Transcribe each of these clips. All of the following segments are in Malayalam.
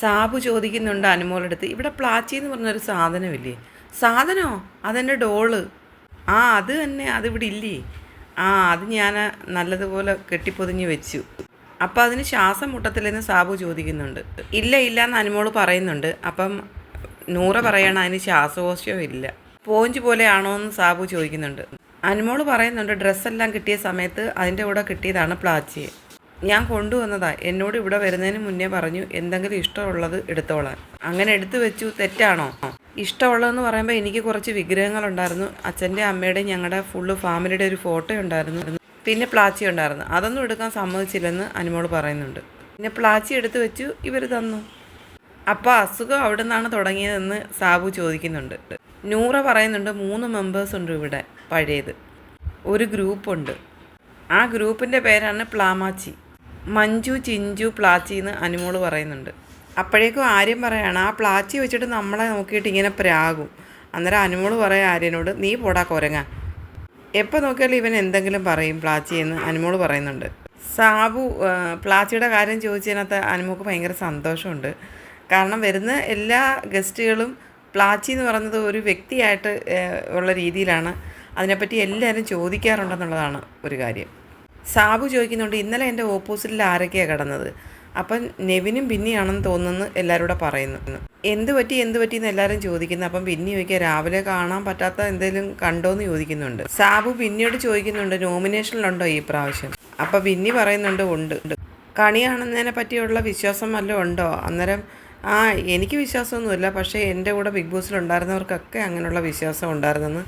സാബു ചോദിക്കുന്നുണ്ട് അനുമോളെടുത്ത്. ഇവിടെ പ്ലാച്ചി എന്ന് പറഞ്ഞൊരു സാധനമില്ലേ? സാധനമോ അതെന്റെ ഡോൾ. ആ അത് തന്നെ. അതിവിടെ ഇല്ലേ? ആ അത് ഞാൻ നല്ലതുപോലെ കെട്ടിപ്പൊതിഞ്ഞ് വെച്ചു. അപ്പോൾ അതിന് ശ്വാസം മുട്ടത്തില്ലെന്ന് സാബു ചോദിക്കുന്നുണ്ട്. ഇല്ല ഇല്ല എന്ന് അനുമോൾ പറയുന്നുണ്ട്. അപ്പം നൂറ പറയണം അതിന് ശ്വാസകോശവും ഇല്ല. പോഞ്ച് പോലെയാണോ എന്ന് സാബു ചോദിക്കുന്നുണ്ട്. അനുമോൾ പറയുന്നുണ്ട് ഡ്രസ്സെല്ലാം കിട്ടിയ സമയത്ത് അതിന്റെ കൂടെ കിട്ടിയതാണ് പ്ലാച്ചിയെ. ഞാൻ കൊണ്ടുവന്നതാ. എന്നോട് ഇവിടെ വരുന്നതിന് മുന്നേ പറഞ്ഞു എന്തെങ്കിലും ഇഷ്ടമുള്ളത് എടുത്തോളാൻ. അങ്ങനെ എടുത്തു വെച്ചു. തെറ്റാണോ? ഇഷ്ടമുള്ളതെന്ന് പറയുമ്പോൾ എനിക്ക് കുറച്ച് വിഗ്രഹങ്ങളുണ്ടായിരുന്നു. അച്ഛന്റെ അമ്മയുടെ ഞങ്ങളുടെ ഫുള്ള് ഫാമിലിയുടെ ഒരു ഫോട്ടോ ഉണ്ടായിരുന്നു. പിന്നെ പ്ലാച്ചി ഉണ്ടായിരുന്നു. അതൊന്നും എടുക്കാൻ സമ്മതിച്ചില്ലെന്ന് അനുമോൾ പറയുന്നുണ്ട്. പിന്നെ പ്ലാച്ചി എടുത്തു വെച്ചു. ഇവർ തന്നു. അപ്പോൾ അസുഖം അവിടെ നിന്നാണ് തുടങ്ങിയതെന്ന് സാബു ചോദിക്കുന്നുണ്ട്. നൂറ പറയുന്നുണ്ട് മൂന്ന് മെമ്പേഴ്സ് ഉണ്ട് ഇവിടെ പഴയത്. ഒരു ഗ്രൂപ്പുണ്ട് ആ ഗ്രൂപ്പിന്റെ പേരാണ് പ്ലാമാച്ചി. മഞ്ജു ചിഞ്ചു പ്ലാച്ചി എന്ന് അനുമോൾ പറയുന്നുണ്ട്. അപ്പോഴേക്കും ആര്യം പറയാണ് ആ പ്ലാച്ചി വെച്ചിട്ട് നമ്മളെ നോക്കിയിട്ട് ഇങ്ങനെ പ്രാകും. അന്നേരം അനുമോൾ പറയാം ആര്യനോട് നീ പോടാ കുരങ്ങ. എപ്പോൾ നോക്കിയാലും ഇവൻ എന്തെങ്കിലും പറയും പ്ലാച്ചി എന്ന് അനുമോൾ പറയുന്നുണ്ട്. സാബു പ്ലാച്ചിയുടെ കാര്യം ചോദിച്ചതിനകത്ത് അനുമോക്ക് ഭയങ്കര സന്തോഷമുണ്ട്. കാരണം വരുന്ന എല്ലാ ഗസ്റ്റുകളും പ്ലാച്ചി എന്ന് പറയുന്നത് ഒരു വ്യക്തിയായിട്ട് ഉള്ള രീതിയിലാണ് അതിനെപ്പറ്റി എല്ലാവരും ചോദിക്കാറുണ്ടെന്നുള്ളതാണ് ഒരു കാര്യം. സാബു ചോദിക്കുന്നുണ്ട് ഇന്നലെ എന്റെ ഓപ്പോസിറ്റിൽ ആരൊക്കെയാണ് കിടന്നത്? അപ്പം നെവിനും ബിന്നിയാണെന്ന് തോന്നുന്നു എല്ലാവരും പറയുന്നു. എന്ത് പറ്റി എന്ത് പറ്റി? എന്ന് എല്ലാവരും ചോദിക്കുന്നു. അപ്പം ബിന്നി ചോദിക്കുക രാവിലെ കാണാൻ പറ്റാത്ത എന്തെങ്കിലും കണ്ടോ? എന്ന് ചോദിക്കുന്നുണ്ട്. സാബു ബിന്നിയോട് ചോദിക്കുന്നുണ്ട് നോമിനേഷനിലുണ്ടോ ഈ പ്രാവശ്യം? അപ്പം ബിന്നി പറയുന്നുണ്ട് ഉണ്ട് കണി കാണുന്നതിനെ പറ്റിയുള്ള വിശ്വാസം വല്ലതും ഉണ്ടോ? അന്നേരം ആ എനിക്ക് വിശ്വാസമൊന്നുമില്ല. പക്ഷേ എന്റെ കൂടെ ബിഗ് ബോസിൽ ഉണ്ടായിരുന്നവർക്കൊക്കെ അങ്ങനെയുള്ള വിശ്വാസം ഉണ്ടായിരുന്നെന്ന്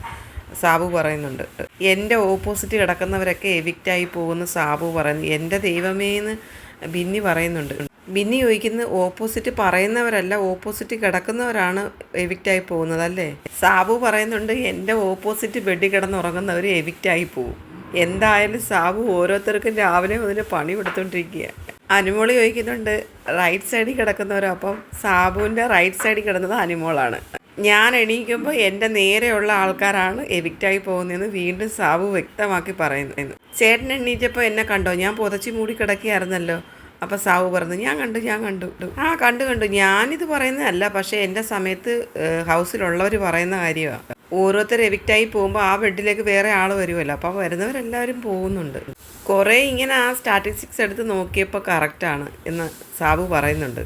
സാബു പറയുന്നുണ്ട്. എന്റെ ഓപ്പോസിറ്റ് കിടക്കുന്നവരൊക്കെ എവിക്റ്റായി പോകുന്ന സാബു പറയുന്നു. എന്റെ ദൈവമേ എന്ന് ബിന്നി പറയുന്നുണ്ട്. ബിന്നി ചോദിക്കുന്നത് ഓപ്പോസിറ്റ് പറയുന്നവരല്ല ഓപ്പോസിറ്റ് കിടക്കുന്നവരാണ് എവിക്റ്റായി പോകുന്നത് അല്ലേ? സാബു പറയുന്നുണ്ട് എന്റെ ഓപ്പോസിറ്റ് ബെഡിൽ കിടന്നുറങ്ങുന്നവർ എവിക്റ്റായി പോകും. എന്തായാലും സാബു ഓരോരുത്തർക്കും രാവിലെ മുതൽ പണി കൊടുത്തോണ്ടിരിക്കുക. അനുമോൾ ചോദിക്കുന്നുണ്ട് റൈറ്റ് സൈഡിൽ കിടക്കുന്നവരോ അപ്പം സാബുവിന്റെ റൈറ്റ് സൈഡിൽ കിടന്നത് അനുമോളാണ്. ഞാൻ എണീക്കുമ്പോൾ എന്റെ നേരെയുള്ള ആൾക്കാരാണ് എവിക്റ്റായി പോകുന്നതെന്ന് വീണ്ടും സാബു വ്യക്തമാക്കി പറയുന്നു ചേട്ടൻ എണീറ്റപ്പോൾ എന്നെ കണ്ടോ? ഞാൻ പുതച്ച് മൂടി കിടക്കുകയായിരുന്നല്ലോ. അപ്പോൾ സാവു പറഞ്ഞു ഞാൻ കണ്ടു ഞാൻ കണ്ടു. ആ കണ്ടു കണ്ടു. ഞാനിത് പറയുന്നതല്ല പക്ഷേ എന്റെ സമയത്ത് ഹൗസിലുള്ളവർ പറയുന്ന കാര്യമാണ് ഓരോരുത്തർ എവിക്റ്റായി പോകുമ്പോൾ ആ ബെഡിലേക്ക് വേറെ ആൾ വരുമല്ലോ അപ്പോൾ വരുന്നവരെല്ലാവരും പോകുന്നുണ്ട്. കുറേ ഇങ്ങനെ ആ സ്റ്റാറ്റിസ്റ്റിക്സ് എടുത്ത് നോക്കിയപ്പോൾ കറക്റ്റാണ് എന്ന് സാബു പറയുന്നുണ്ട്.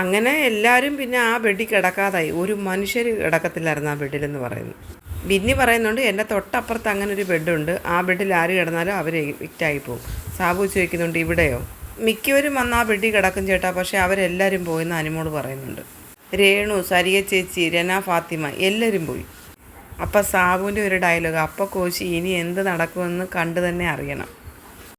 അങ്ങനെ എല്ലാവരും പിന്നെ ആ ബെഡിൽ കിടക്കാതായി. ഒരു മനുഷ്യർ കിടക്കത്തില്ലായിരുന്നു ആ ബെഡിലെന്ന് പറയുന്നു ബിന്നി പറയുന്നുണ്ട് എന്റെ തൊട്ടപ്പുറത്ത് അങ്ങനെ ഒരു ബെഡുണ്ട്. ആ ബെഡിൽ ആര് കിടന്നാലും അവർ എവിക്റ്റായി പോകും. സാബു ചോദിക്കുന്നുണ്ട് ഇവിടെയോ? മിക്കവരും വന്ന് ആ ബെഡിൽ കിടക്കും ചേട്ടാ പക്ഷേ അവരെല്ലാവരും പോയെന്ന് അനുമോട് പറയുന്നുണ്ട്. രേണു സരിയ ചേച്ചി രന ഫാത്തിമ എല്ലാവരും പോയി. അപ്പം സാബുവിന്റെ ഒരു ഡയലോഗ് അപ്പം കോശി ഇനി എന്ത് നടക്കുമെന്ന് കണ്ടു തന്നെ അറിയണം.